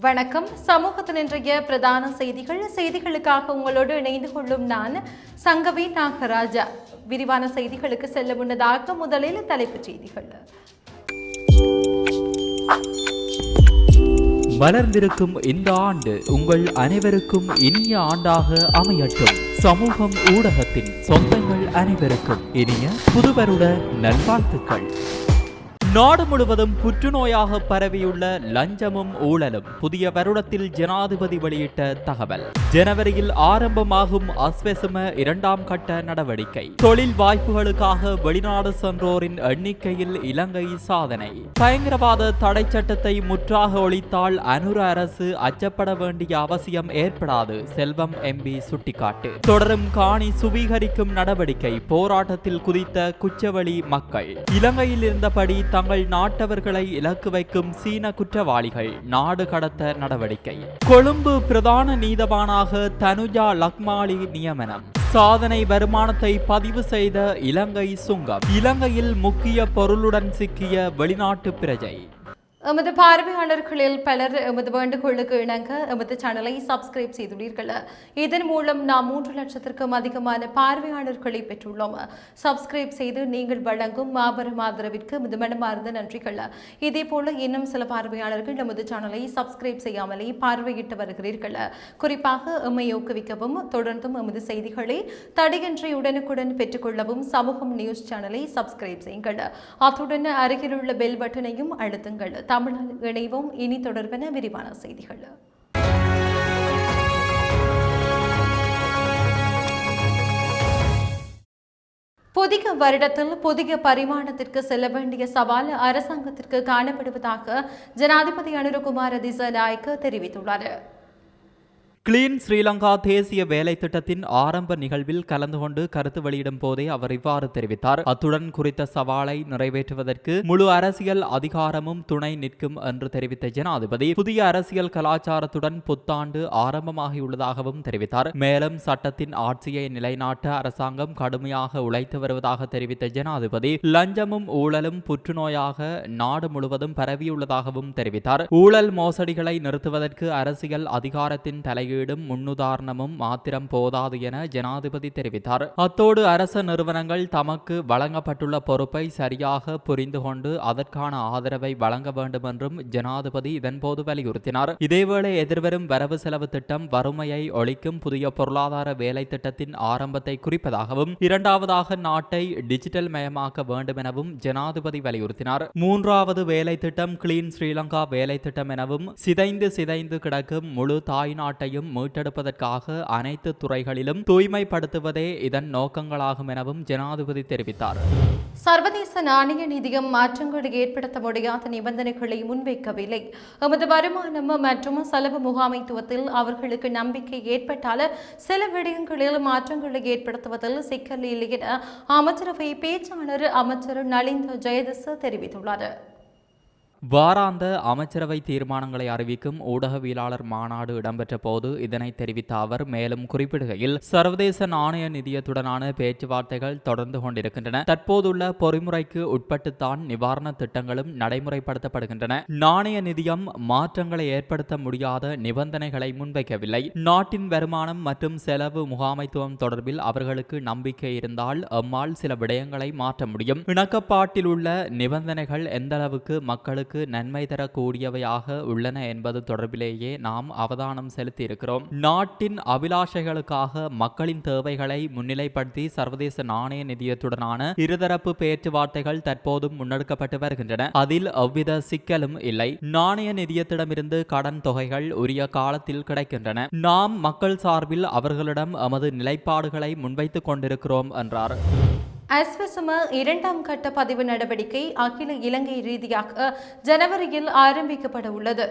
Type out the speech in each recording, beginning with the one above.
வணக்கம். சமூகத்தின் இன்றைய பிரதான செய்திகள். செய்திகளுக்காக உங்களோடு இணைந்து கொள்ளும் நான் சங்கவி நாகராஜா. விரிவான செய்திகளுக்கு செல்ல முன்னதாக முதலில் தலைப்புச் செய்திகள். மலர்ந்திருக்கும் இந்த ஆண்டு உங்கள் அனைவருக்கும் இனிய ஆண்டாக அமையட்டும். சமூகம் ஊடகத்தின் சொந்தங்கள் அனைவருக்கும் இனிய புதுவருட நல்வாழ்த்துக்கள். நாடு முழுவதும் புற்றுநோயாக பரவியுள்ள லஞ்சமும் ஊழலும் புதிய வருடத்தில் ஜனாதிபதி வெளியிட்ட தகவல். ஜனவரியில் ஆரம்பமாகும் அஸ்வெசும இரண்டாம் கட்ட நடவடிக்கை. தொழில் வாய்ப்புகளுக்காக வெளிநாடு சென்றோரின் எண்ணிக்கையில் இலங்கை சாதனை. பயங்கரவாத தடை சட்டத்தை முற்றாக ஒழித்தால் அனுர அரசு அச்சப்பட வேண்டிய அவசியம் ஏற்படாது செல்வம் எம்பி சுட்டிக்காட்டு. தொடரும் காணி சுவீகரிக்கும் நடவடிக்கை போராட்டத்தில் குதித்த குச்சவெளி மக்கள். இலங்கையில் இருந்தபடி தங்கள் நாட்டவர்களை இலக்கு வைக்கும் சீன குற்றவாளிகள் நாடு கடத்த நடவடிக்கை. கொழும்பு பிரதான நீதவானாக தனுஜா லக்மாலி நியமனம். சாதனை வருமானத்தை பதிவு செய்த இலங்கை சுங்கம். இலங்கையில் முக்கிய பொருளுடன் சிக்கிய வெளிநாட்டு பிரஜை. எமது பார்வையாளர்களில் பலர் எமது வேண்டுகோளுக்கு இணங்க எமது சேனலை சப்ஸ்கிரைப் செய்துள்ளீர்கள். இதன் மூலம் நாம் மூன்று லட்சத்திற்கும் அதிகமான பார்வையாளர்களை பெற்றுள்ளோம். சப்ஸ்கிரைப் செய்து நீங்கள் வழங்கும் மாபெரும் ஆதரவிற்கு எமது மனமார்ந்த நன்றிகள். இதே போல இன்னும் சில பார்வையாளர்கள் நமது சேனலை சப்ஸ்கிரைப் செய்யாமலே பார்வையிட்டு வருகிறீர்கள். குறிப்பாக எம்மை ஊக்குவிக்கவும் தொடர்ந்தும் எமது செய்திகளை தடையின்றி உடனுக்குடன் பெற்றுக்கொள்ளவும் சமூகம் நியூஸ் சேனலை சப்ஸ்கிரைப் செய்யுங்கள். அத்துடன் அருகிலுள்ள பெல் பட்டனையும் அழுத்துங்கள். தமிழில் இணைவோம் இனி தொடர்பென விரிவான செய்திகள். புதிய வருடத்தில் புதிய பரிமாணத்திற்கு செல்ல வேண்டிய சவால் அரசாங்கத்திற்கு காணப்படுவதாக ஜனாதிபதி அனுரகுமார திசநாயக்க தெரிவித்துள்ளார். கிளீன் ஸ்ரீலங்கா தேசிய வேலை திட்டத்தின் ஆரம்ப நிகழ்வில் கலந்து கொண்டு கருத்து வெளியிடும் போதே அவர் இவ்வாறு தெரிவித்தார். அத்துடன் குறித்த சவாலை நிறைவேற்றுவதற்கு முழு அரசியல் அதிகாரமும் துணை நிற்கும் என்று தெரிவித்த ஜனாதிபதி புதிய அரசியல் கலாச்சாரத்துடன் புத்தாண்டு ஆரம்பமாகியுள்ளதாகவும் தெரிவித்தார். மேலும் சட்டத்தின் ஆட்சியை நிலைநாட்ட அரசாங்கம் கடுமையாக உழைத்து வருவதாக தெரிவித்த ஜனாதிபதி லஞ்சமும் ஊழலும் புற்றுநோயாக நாடு முழுவதும் பரவியுள்ளதாகவும் தெரிவித்தார். ஊழல் மோசடிகளை நிறுத்துவதற்கு அரசியல் அதிகாரத்தின் தலையீடும் முன்னுதாரணமும் மாத்திரம் போதாது என ஜனாதிபதி தெரிவித்தார். அத்தோடு அரச நிறுவனங்கள் தமக்கு வழங்கப்பட்டுள்ள பொறுப்பை சரியாக புரிந்து கொண்டு அதற்கான ஆதரவை வழங்க வேண்டும் என்றும் ஜனாதிபதி இதன்போது வலியுறுத்தினார். இதேவேளை எதிர்வரும் வரவு செலவு திட்டம் வறுமையை ஒழிக்கும் புதிய பொருளாதார வேலை திட்டத்தின் ஆரம்பத்தை குறிப்பதாகவும் இரண்டாவதாக நாட்டை டிஜிட்டல் மயமாக்க வேண்டும் எனவும் ஜனாதிபதி வலியுறுத்தினார். மூன்றாவது வேலை திட்டம் கிளீன் ஸ்ரீலங்கா வேலை திட்டம் எனவும் சிதைந்து சிதைந்து கிடக்கும் முழு தாய் நாட்டையும் மீட்டெடுப்பதற்காக அனைத்து துறைகளிலும் தூய்மைப்படுத்துவதே இதன் நோக்கங்களாகும் எனவும் ஜனாதிபதி தெரிவித்தார். சர்வதேச நாணய நிதியம் மாற்றங்களை ஏற்படுத்த முடியாத நிபந்தனைகளை முன்வைக்கவில்லை. எமது வருமானம் மற்றும் செலவு முகாமைத்துவத்தில் அவர்களுக்கு நம்பிக்கை ஏற்பட்டால சில விடயங்களில் மாற்றங்களை ஏற்படுத்துவதில் சிக்கல் இல்லை என அமைச்சரவை பேச்சாளர் அமைச்சர் நலிந்த ஜெயதிச தெரிவித்துள்ளார். வாராந்த அமைச்சரவை தீர்மானங்களை அறிவிக்கும் ஊடகவியலாளர் மாநாடு இடம்பெற்ற போது இதனை தெரிவித்த அவர் மேலும் குறிப்பிடுகையில் சர்வதேச நாணய நிதியத்துடனான பேச்சுவார்த்தைகள் தொடர்ந்து கொண்டிருக்கின்றன. தற்போதுள்ள பொறிமுறைக்கு உட்பட்டுத்தான் நிவாரண திட்டங்களும் நடைமுறைப்படுத்தப்படுகின்றன. நாணய நிதியம் மாற்றங்களை ஏற்படுத்த முடியாத நிபந்தனைகளை முன்வைக்கவில்லை. நாட்டின் வருமானம் மற்றும் செலவு முகாமைத்துவம் தொடர்பில் அவர்களுக்கு நம்பிக்கை இருந்தால் அம்மால் சில விடயங்களை மாற்ற முடியும். இணக்கப்பாட்டில் உள்ள நிபந்தனைகள் எந்தளவுக்கு மக்களுக்கு நன்மை தரக்கூடியவையாக உள்ளன என்பது தொடர்பிலேயே நாம் அவதானம் செலுத்தி இருக்கிறோம் நாட்டின் அபிலாஷைகளுக்காக மக்களின் தேவைகளை முன்னிலைப்படுத்தி சர்வதேச நாணய நிதியத்துடனான இருதரப்பு பேச்சுவார்த்தைகள் தற்போதும் முன்னெடுக்கப்பட்டு வருகின்றன. அதில் எவ்வித சிக்கலும் இல்லை. நாணய நிதியத்திடமிருந்து கடன் தொகைகள் உரிய காலத்தில் கிடைக்கின்றன. நாம் மக்கள் சார்பில் அவர்களிடம் எமது நிலைப்பாடுகளை முன்வைத்துக் கொண்டிருக்கிறோம் என்றார். அஸ்வசம இரண்டாம் கட்ட பதிவு நடவடிக்கை அகில இலங்கை ரீதியாக ஜனவரியில் ஆரம்பிக்கப்பட உள்ளது.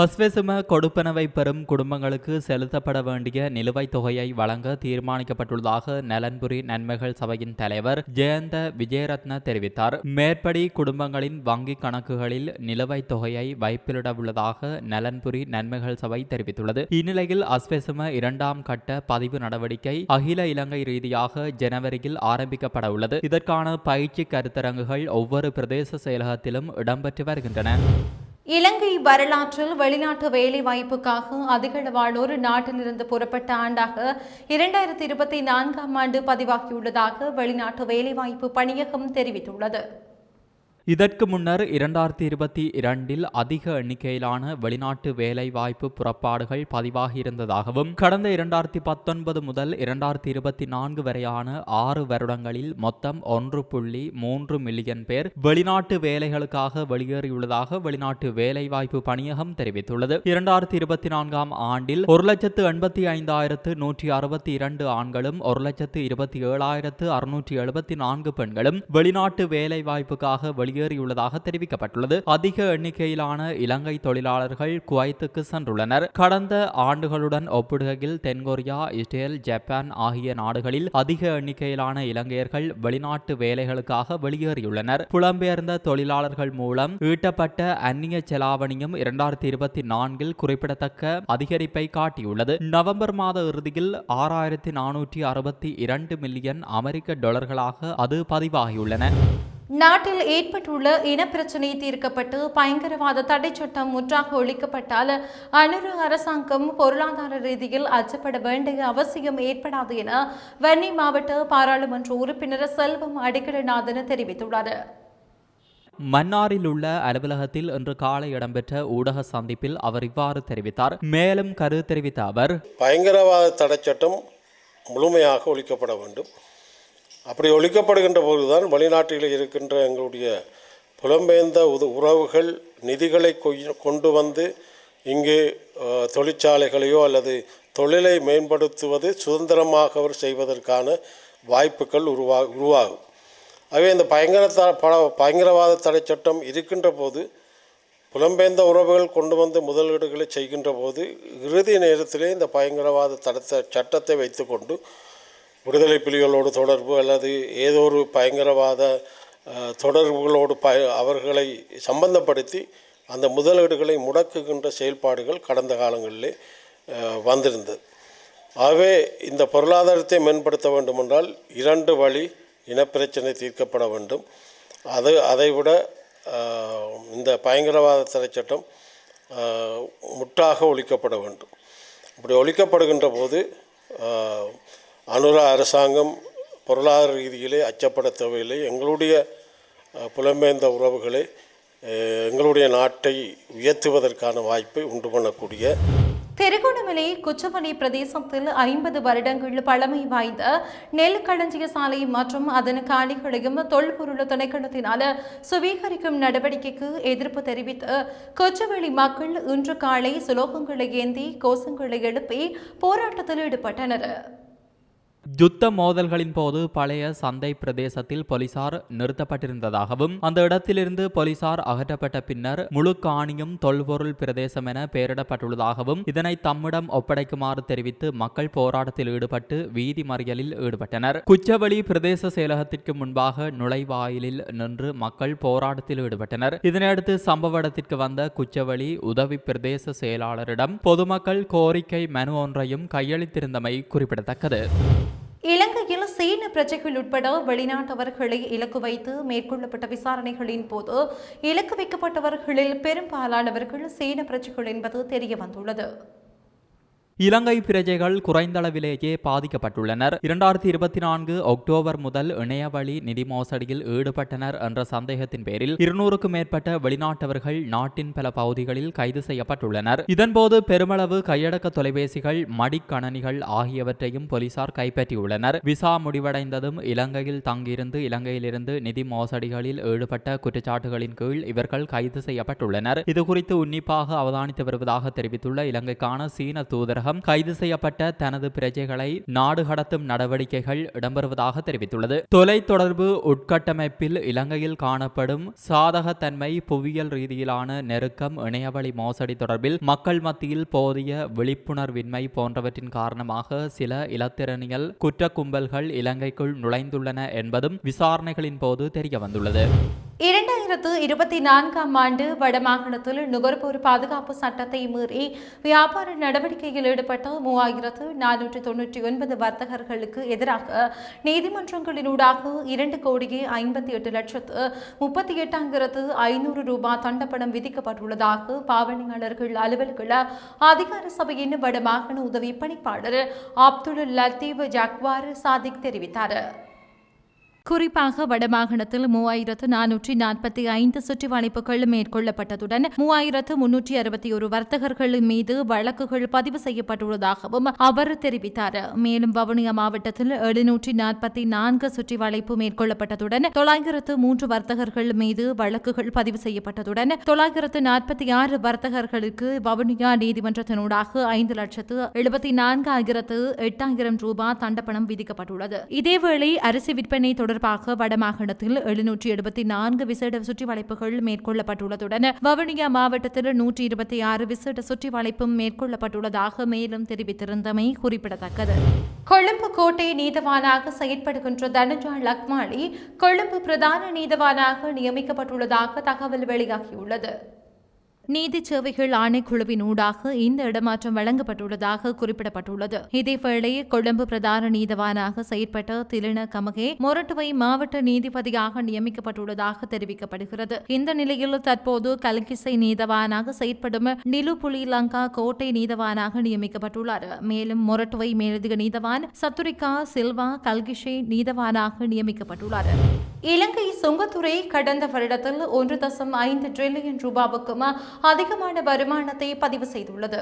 அஸ்வெசும கொடுப்பனவை பெறும் குடும்பங்களுக்கு செலுத்தப்பட வேண்டிய நிலுவைத் தொகையை வழங்க தீர்மானிக்கப்பட்டுள்ளதாக நலன்புரி நன்மைகள் சபையின் தலைவர் ஜெயந்த விஜயரத்ன தெரிவித்தார். மேற்படி குடும்பங்களின் வங்கிக் கணக்குகளில் நிலுவைத் தொகையை வைப்பிலிட உள்ளதாக நலன்புரி நன்மைகள் சபை தெரிவித்துள்ளது. இந்நிலையில் அஸ்வெசும இரண்டாம் கட்ட பதிவு நடவடிக்கை அகில இலங்கை ரீதியாக ஜனவரியில் ஆரம்பிக்கப்பட உள்ளது. இதற்கான பயிற்சி கருத்தரங்குகள் ஒவ்வொரு பிரதேச செயலகத்திலும் இடம்பெற்று வருகின்றன. இலங்கை வரலாற்றில் வெளிநாட்டு வேலைவாய்ப்புக்காக அதிகளவானோர் நாட்டிலிருந்து புறப்பட்ட ஆண்டாக இரண்டாயிரத்தி இருபத்தி நான்காம் ஆண்டு பதிவாகியுள்ளதாக வெளிநாட்டு வேலைவாய்ப்பு பணியகம் தெரிவித்துள்ளது. இதற்கு முன்னர் இரண்டாயிரத்தி இருபத்தி இரண்டில் அதிக எண்ணிக்கையிலான வெளிநாட்டு வேலைவாய்ப்பு புறப்பாடுகள் பதிவாகியிருந்ததாகவும் கடந்த இரண்டாயிரத்தி பத்தொன்பது முதல் இரண்டாயிரத்தி இருபத்தி நான்கு வரையான ஆறு வருடங்களில் மொத்தம் ஒன்று புள்ளி மூன்று மில்லியன் பேர் வெளிநாட்டு வேலைகளுக்காக வெளியேறியுள்ளதாக வெளிநாட்டு வேலைவாய்ப்பு பணியகம் தெரிவித்துள்ளது. இரண்டாயிரத்தி இருபத்தி நான்காம் ஆண்டில் ஒரு லட்சத்து எண்பத்தி ஐந்தாயிரத்து நூற்றி அறுபத்தி இரண்டு ஆண்களும் ஒரு லட்சத்து இருபத்தி ஏழாயிரத்து அறுநூற்றி எழுபத்தி நான்கு பெண்களும் வெளிநாட்டு வேலைவாய்ப்புக்காக வெளியே வெளியேறியுள்ளதாக தெரிவிக்கப்பட்டுள்ளது. அதிக எண்ணிக்கையிலான இலங்கை தொழிலாளர்கள் குவைத்துக்கு சென்றுள்ளனர். கடந்த ஆண்டுகளுடன் ஒப்பிடுகையில் தென்கொரியா இஸ்ரேல் ஜப்பான் ஆகிய நாடுகளில் அதிக எண்ணிக்கையிலான இலங்கையர்கள் வெளிநாட்டு வேலைகளுக்காக வெளியேறியுள்ளனர். புலம்பெயர்ந்த தொழிலாளர்கள் மூலம் ஈட்டப்பட்ட அந்நிய செலாவணியும் இரண்டாயிரத்தி இருபத்தி நான்கில் குறிப்பிடத்தக்க அதிகரிப்பை காட்டியுள்ளது. நவம்பர் மாத இறுதியில் ஆறாயிரத்தி நானூற்றி அறுபத்தி இரண்டு மில்லியன் அமெரிக்க டாலர்களாக அது பதிவாகியுள்ளன. நாட்டில் ஏற்பட்டுள்ள இனப்பிரச்சினை தீர்க்கப்பட்டு பயங்கரவாத தடை சட்டம் முற்றாக ஒழிக்கப்பட்டால் அனுரு அரசாங்கம் பொருளாதார ரீதியில் அச்சப்பட வேண்டிய அவசியம் ஏற்படாது என வன்னி மாவட்ட பாராளுமன்ற உறுப்பினர் செல்வம் அடிக்கலநாதன் தெரிவித்துள்ளார். மன்னாரில் உள்ள அலுவலகத்தில் இன்று காலை இடம்பெற்ற ஊடக சந்திப்பில் அவர் இவ்வாறு தெரிவித்தார். மேலும் கரு தெரிவித்த அவர் பயங்கரவாத தடை சட்டம் முழுமையாக ஒழிக்கப்பட வேண்டும். அப்படி ஒழிக்கப்படுகின்ற போதுதான் வெளிநாட்டில் இருக்கின்ற எங்களுடைய புலம்பெயர்ந்த உது உறவுகள் நிதிகளை கொய்- கொண்டு வந்து இங்கு தொழிற்சாலைகளையோ அல்லது தொழிலை மேம்படுத்துவது சுதந்திரமாக அவர் செய்வதற்கான வாய்ப்புகள் உருவா உருவாகும். ஆகவே இந்த பயங்கரத்த பட பயங்கரவாத தடை சட்டம் இருக்கின்ற போது புலம்பெயர்ந்த உறவுகள் கொண்டு வந்து முதலீடுகளை செய்கின்ற போது இறுதி நேரத்திலே இந்த பயங்கரவாத தடத்த சட்டத்தை வைத்துக்கொண்டு விடுதலை புலிகளோடு தொடர்பு அல்லது ஏதோ ஒரு பயங்கரவாத தொடர்புகளோடு ப அவர்களை சம்பந்தப்படுத்தி அந்த முதலீடுகளை முடக்குகின்ற செயல்பாடுகள் கடந்த காலங்களிலே வந்திருந்தது. ஆகவே இந்த பொருளாதாரத்தை மேம்படுத்த வேண்டுமென்றால் இரண்டு வழி இனப்பிரச்சனை தீர்க்கப்பட வேண்டும். அது அதைவிட இந்த பயங்கரவாத தடை சட்டம் முற்றாக ஒழிக்கப்பட வேண்டும். இப்படி ஒழிக்கப்படுகின்ற போது அனுரா அரசாங்கம் பொருளாதார ரீதியிலே அச்சப்பட தேவையில்லை. எங்களுடைய புலம்பெயர்ந்த உறவுகளை எங்களுடைய நாட்டை உயர்த்துவதற்கான வாய்ப்பை உண்டு பண்ணக்கூடிய திருகோணமலை குச்சமணி பிரதேசத்தில் ஐம்பது வருடங்கள் பழமை வாய்ந்த நெல் களஞ்சிய சாலை மற்றும் அதன் காணிகளையும் தொல்பொருள் திணைக்களத்தினால் சுவீகரிக்கும் நடவடிக்கைக்கு எதிர்ப்பு தெரிவித்து கொச்சவெளி மக்கள் இன்று காலை சுலோகங்களை ஏந்தி கோஷங்களை எழுப்பி போராட்டத்தில் ஈடுபட்டனர். யுத்த மோதல்களின் போது பழைய சந்தை பிரதேசத்தில் போலீசார் நிறுத்தப்பட்டிருந்ததாகவும் அந்த இடத்திலிருந்து போலீசார் அகற்றப்பட்ட பின்னர் முழு காணியும் தொல்பொருள் பிரதேசம் என பெயரிடப்பட்டுள்ளதாகவும் இதனை தம்மிடம் ஒப்படைக்குமாறு தெரிவித்து மக்கள் போராட்டத்தில் ஈடுபட்டு வீதி மறியலில் ஈடுபட்டனர். குச்சவெளி பிரதேச செயலகத்திற்கு முன்பாக நுழைவாயிலில் நின்று மக்கள் போராட்டத்தில் ஈடுபட்டனர். இதனையடுத்து சம்பவ இடத்திற்கு வந்த குச்சவெளி உதவி பிரதேச செயலாளரிடம் பொதுமக்கள் கோரிக்கை மனு ஒன்றையும் கையளித்திருந்தமை குறிப்பிடத்தக்கது. இலங்கையில் சீன பிரஜைகள் உட்பட வெளிநாட்டவர்களை இலக்கு வைத்து மேற்கொள்ளப்பட்ட விசாரணைகளின் போது இலக்கு வைக்கப்பட்டவர்களில் பெரும்பாலானவர்கள் சீன பிரஜைகள் என்பது தெரிய வந்துள்ளது. இலங்கை பிரஜைகள் குறைந்தளவிலேயே பாதிக்கப்பட்டுள்ளனர். இரண்டாயிரத்தி இருபத்தி நான்கு அக்டோபர் முதல் இணையவழி நிதி மோசடியில் ஈடுபட்டனர் என்ற சந்தேகத்தின் பேரில் இருநூறுக்கும் மேற்பட்ட வெளிநாட்டவர்கள் நாட்டின் பல பகுதிகளில் கைது செய்யப்பட்டுள்ளனர். இதன்போது பெருமளவு கையடக்க தொலைபேசிகள் மடிக்கணனிகள் ஆகியவற்றையும் போலீசார் கைப்பற்றியுள்ளனர். விசா முடிவடைந்ததும் இலங்கையில் தங்கியிருந்து இலங்கையிலிருந்து நிதி மோசடிகளில் ஈடுபட்ட குற்றச்சாட்டுகளின் கீழ் இவர்கள் கைது செய்யப்பட்டுள்ளனர். இதுகுறித்து உன்னிப்பாக அவதானித்து வருவதாக தெரிவித்துள்ள இலங்கைக்கான சீன தூதரக தூதரகம் கைது செய்யப்பட்ட தனது பிரஜைகளை நாடு கடத்தும் நடவடிக்கைகள் இடம்பெறுவதாக தெரிவித்துள்ளது. தொலைத்தொடர்பு உட்கட்டமைப்பில் இலங்கையில் காணப்படும் சாதகத்தன்மை புவியியல் ரீதியிலான நெருக்கம் இணையவழி மோசடி தொடர்பில் மக்கள் மத்தியில் போதிய விழிப்புணர்வின்மை போன்றவற்றின் காரணமாக சில இலத்திரனியல் குற்ற கும்பல்கள் இலங்கைக்குள் நுழைந்துள்ளன என்பதும் விசாரணைகளின் போது தெரிய வந்துள்ளது இரண்டாயிரத்து இருபத்தி நான்காம் ஆண்டு வடமாகாணத்தில் நுகர்வோர் பாதுகாப்பு சட்டத்தை மீறி வியாபார நடவடிக்கையில் ஈடுபட்ட மூவாயிரத்து நானூற்று தொன்னூற்றி ஒன்பது வர்த்தகர்களுக்கு எதிராக நீதிமன்றங்களினூடாக இரண்டு கோடியே ஐம்பத்தி எட்டு லட்சத்து முப்பத்தி எட்டாயிரத்து ஐநூறு ரூபாய் தண்டப்பணம் விதிக்கப்பட்டுள்ளதாக பாவனையாளர்கள் அலுவல்கள அதிகார சபையின் வடமாகாண உதவி பணிப்பாளர் அப்துல் லத்தீப் ஜக்வார் சாதிக் தெரிவித்தார். குறிப்பாக வடமாகாணத்தில் மூவாயிரத்து நானூற்றி நாற்பத்தி ஐந்து சுற்றிவளைப்புகள் மேற்கொள்ளப்பட்டதுடன் மூவாயிரத்து முன்னூற்றி அறுபத்தி ஒரு வர்த்தகர்கள் மீது வழக்குகள் பதிவு செய்யப்பட்டுள்ளதாகவும் அவர் தெரிவித்தார். மேலும் வவுனியா மாவட்டத்தில் எழுநூற்றி நாற்பத்தி நான்கு சுற்றிவளைப்பு மேற்கொள்ளப்பட்டதுடன் தொள்ளாயிரத்து மூன்று வர்த்தகர்கள் மீது வழக்குகள் பதிவு செய்யப்பட்டதுடன் தொள்ளாயிரத்து நாற்பத்தி ஆறு வர்த்தகர்களுக்கு வவுனியா நீதிமன்றத்தினூடாக ஐந்து லட்சத்து எழுபத்தி நான்காயிரத்து எட்டாயிரம் ரூபாய் தண்டப்பணம் விதிக்கப்பட்டுள்ளது. இதேவேளை அரிசி விற்பனை தொடர்பாக வடமாகாணத்தில் எழுநூற்றி எழுபத்தி நான்கு விசேட சுற்றி வளைப்புகள் மேற்கொள்ளப்பட்டுள்ளதுடன் வவுனியா மாவட்டத்தில் நூற்றி இருபத்தி ஆறு விசேட சுற்றி வளைப்பும் மேற்கொள்ளப்பட்டுள்ளதாக மேலும் தெரிவித்திருந்தமை குறிப்பிடத்தக்கது. கொழும்பு கோட்டை நீதவானாக செயற்படுகின்ற தனஜாள் லக்மாலி கொழும்பு பிரதான நீதவானாக நியமிக்கப்பட்டுள்ளதாக தகவல் வெளியாகியுள்ளது. நீதி சேவைகள் ஆணைக்குழுவின் ஊடாக இந்த இடமாற்றம் வழங்கப்பட்டுள்ளதாக குறிப்பிடப்பட்டுள்ளது. இதேவேளை கொழும்பு பிரதான நீதவானாக செயற்பட்ட திலின கமகே மொரட்டுவை மாவட்ட நீதிபதியாக நியமிக்கப்பட்டுள்ளதாக தெரிவிக்கப்படுகிறது. இந்த நிலையில் தற்போது கல்கிசை நீதவானாக செயற்படும் நிலுபுலி லங்கா கோட்டை நீதவானாக நியமிக்கப்பட்டுள்ளார். மேலும் மொரட்டுவை மேலதிக நீதவான் சத்துரிகா சில்வா கல்கிஷை நீதவானாக நியமிக்கப்பட்டுள்ளார். இலங்கை சுங்கத்துறை கடந்த வருடத்தில் ஒன்று தசம் ஐந்து டிரில்லியன் ரூபாவுக்கும் அதிகமான வருமானத்தை பதிவு செய்துள்ளது.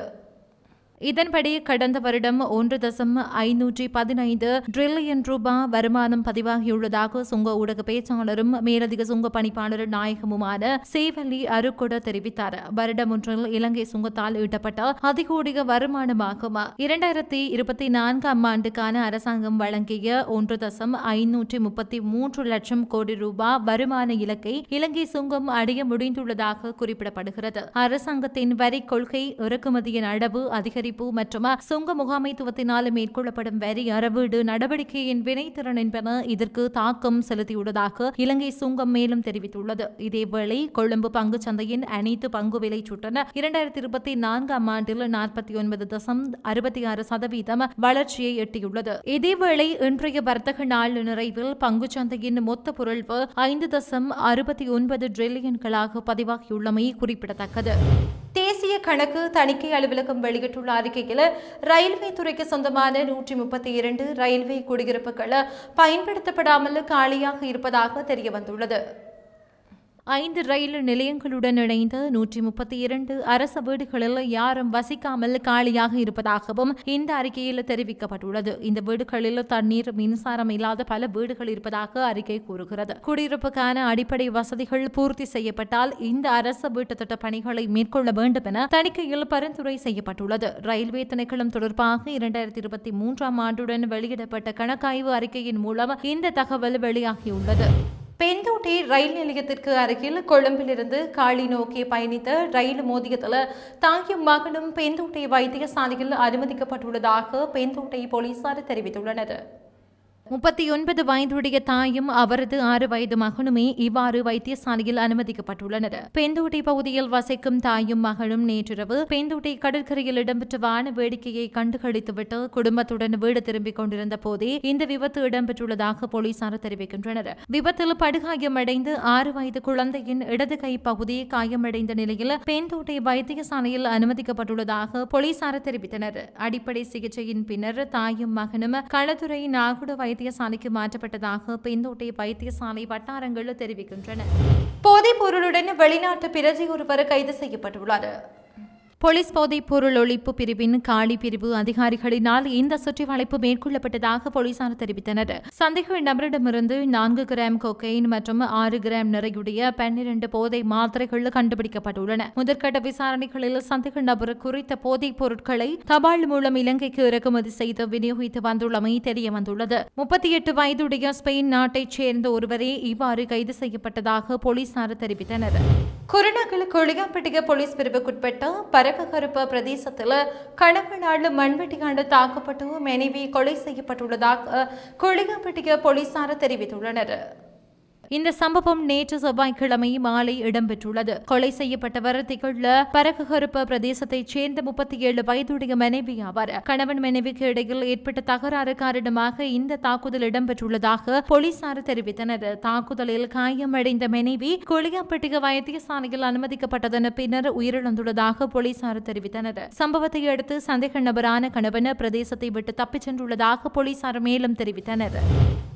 இதன்படி கடந்த வருடம் ஒன்று தசம் ஐநூற்றி பதினைந்து டிரில்லியன் ரூபாய் வருமானம் பதிவாகியுள்ளதாக சுங்க ஊடக பேச்சாளரும் மேலதிக சுங்க பணிப்பாளர் நாயகமுமான சேவல்லி அருக்கொட தெரிவித்தார். வருடம் ஒன்றில் இலங்கை சுங்கத்தால் ஈட்டப்பட்ட அதிகூடிய வருமானமாகும். இரண்டாயிரத்தி இருபத்தி நான்காம் ஆண்டுக்கான அரசாங்கம் வழங்கிய ஒன்று தசம் ஐநூற்றி முப்பத்தி மூன்று லட்சம் கோடி ரூபாய் வருமான இலக்கை இலங்கை சுங்கம் அடைய முடிந்துள்ளதாக குறிப்பிடப்படுகிறது. அரசாங்கத்தின் வரி கொள்கை இறக்குமதியின் அளவு அதிகரிப்பு மற்றும் சுங்க முகாமைத்துவத்தினால் மேற்கொள்ளப்படும் வரி அறவீடு நடவடிக்கையின் வினைத்திறன் என்பன இதற்கு தாக்கம் செலுத்தியுள்ளதாக இலங்கை சுங்கம் மேலும் தெரிவித்துள்ளது. இதேவேளை கொழும்பு பங்கு சந்தையின் அனைத்து பங்கு விலை சுட்டன இரண்டாயிரத்தி இருபத்தி நான்காம் ஆண்டில் நாற்பத்தி ஒன்பது தசம் அறுபத்தி ஆறு சதவீதம் வளர்ச்சியை எட்டியுள்ளது. இதேவேளை இன்றைய வர்த்தக நாள் நிறைவில் பங்குச் சந்தையின் மொத்த பொருள்வு ஐந்து தசம் அறுபத்தி ஒன்பது டிரில்லியன்களாக பதிவாகியுள்ளமை குறிப்பிடத்தக்கது. தேசிய கணக்கு தணிக்கை அலுவலகம் வெளியிட்டுள்ள அறிக்கையில் ரயில்வே துறைக்கு சொந்தமான நூற்றி முப்பத்தி இரண்டு ரயில்வே குடியிருப்புகள் பயன்படுத்தப்படாமல் காலியாக இருப்பதாக தெரிய வந்துள்ளது ஐந்து ரயில் நிலையங்களுடன் இணைந்த நூற்றி முப்பத்தி இரண்டு அரச வீடுகளில் யாரும் வசிக்காமல் காலியாக இருப்பதாகவும் இந்த அறிக்கையில் தெரிவிக்கப்பட்டுள்ளது. இந்த வீடுகளில் தண்ணீர் மின்சாரம் இல்லாத பல வீடுகள் இருப்பதாக அறிக்கை கூறுகிறது. குடியிருப்புக்கான அடிப்படை வசதிகள் பூர்த்தி செய்யப்பட்டால் இந்த அரச வீட்டு திட்ட பணிகளை மேற்கொள்ள வேண்டும் என தணிக்கையில் பரிந்துரை செய்யப்பட்டுள்ளது. ரயில்வே திணைக்களம் தொடர்பாக இரண்டாயிரத்தி இருபத்தி மூன்றாம் ஆண்டுடன் வெளியிடப்பட்ட கணக்காய்வு அறிக்கையின் மூலம் இந்த தகவல் வெளியாகியுள்ளது. பெந்தோட்டை ரயில் நிலையத்திற்கு அருகில் கொழும்பிலிருந்து காளி நோக்கி பயணித்த ரயில் மோதியத்தில் தாங்கிய மகனும் பெந்தோட்டை வைத்தியசாலையில் அனுமதிக்கப்பட்டுள்ளதாக பெந்தோட்டை போலீசார் தெரிவித்துள்ளனர். முப்பத்தி ஒன்பது வயதுடைய தாயும் அவரது ஆறு வயது மகனுமே இவ்வாறு வைத்தியசாலையில் அனுமதிக்கப்பட்டுள்ளனர். பெந்தோட்டை பகுதியில் வசிக்கும் தாயும் மகளும் நேற்றிரவு பெந்தோட்டை கடற்கரையில் இடம்பெற்ற வான வேடிக்கையை கண்டுகளித்துவிட்டு குடும்பத்துடன் வீடு திரும்பிக் கொண்டிருந்த போதே இந்த விபத்து இடம்பெற்றுள்ளதாக போலீசார் தெரிவிக்கின்றனர். விபத்தில் படுகாயமடைந்து ஆறு வயது குழந்தையின் இடது கை பகுதி காயமடைந்த நிலையில் பெந்தோட்டை வைத்தியசாலையில் அனுமதிக்கப்பட்டுள்ளதாக போலீசார் தெரிவித்தனர். அடிப்படை சிகிச்சையின் பின்னர் தாயும் மகனும் களத்துறை நாகுட வைத்தியசாலைக்கு மாற்றப்பட்டதாக பெந்தோட்டை வைத்தியசாலை வட்டாரங்கள் தெரிவிக்கின்றன. போதைப் பொருளுடன் வெளிநாட்டு பிரஜை ஒருவர் கைது செய்யப்பட்டுள்ளார். போலீஸ் போதைப் பொருள் ஒழிப்பு பிரிவின் காலி பிரிவு அதிகாரிகளினால் இந்த சுற்றி வளைப்பு மேற்கொள்ளப்பட்டதாக போலீசார் தெரிவித்தனர். சந்தேக நபரிடமிருந்து நான்கு கிராம் கொக்கைன் மற்றும் ஆறு கிராம் நிறையுடைய பன்னிரண்டு போதை மாத்திரைகள் கண்டுபிடிக்கப்பட்டுள்ளன. முதற்கட்ட விசாரணைகளில் சந்தேக நபர் குறித்த போதைப் பொருட்களை தபால் மூலம் இலங்கைக்கு இறக்குமதி செய்து விநியோகித்து வந்துள்ளமை தெரிய வந்துள்ளது முப்பத்தி எட்டு வயதுடைய ஸ்பெயின் நாட்டைச் சேர்ந்த ஒருவரே இவ்வாறு கைது செய்யப்பட்டதாக போலீசார் தெரிவித்தனர். குருநகல் கொளிகாம்பட்டிக போலீஸ் பிரிவுக்குட்பட்ட பர பரககருப்ப பிரதேசத்தில் கணவனால் மண்வெட்டியாண்டு தாக்கப்பட்டு மனைவி கொலை செய்யப்பட்டுள்ளதாக கொளிகாம்பட்டிக போலீசார் தெரிவித்துள்ளனர். இந்த சம்பவம் நேற்று செவ்வாய்க்கிழமை மாலை இடம்பெற்றுள்ளது. கொலை செய்யப்பட்டவர் திகழ்ல பரககருப்ப பிரதேசத்தைச் சேர்ந்த முப்பத்தி ஏழு வயதுடைய மனைவி ஆவார். கணவன் மனைவிக்கு இடையில் ஏற்பட்ட தகராறு காரணமாக இந்த தாக்குதல் இடம்பெற்றுள்ளதாக போலீசார் தெரிவித்தனர். தாக்குதலில் காயமடைந்த மனைவி கொளியாப்பட்டிக வைத்தியசாலையில் அனுமதிக்கப்பட்டதன் பின்னர் உயிரிழந்துள்ளதாக போலீசார் தெரிவித்தனர். சம்பவத்தை அடுத்து சந்தேக நபரான கணவன் பிரதேசத்தை விட்டு தப்பிச் சென்றுள்ளதாக போலீசார் மேலும் தெரிவித்தனர்.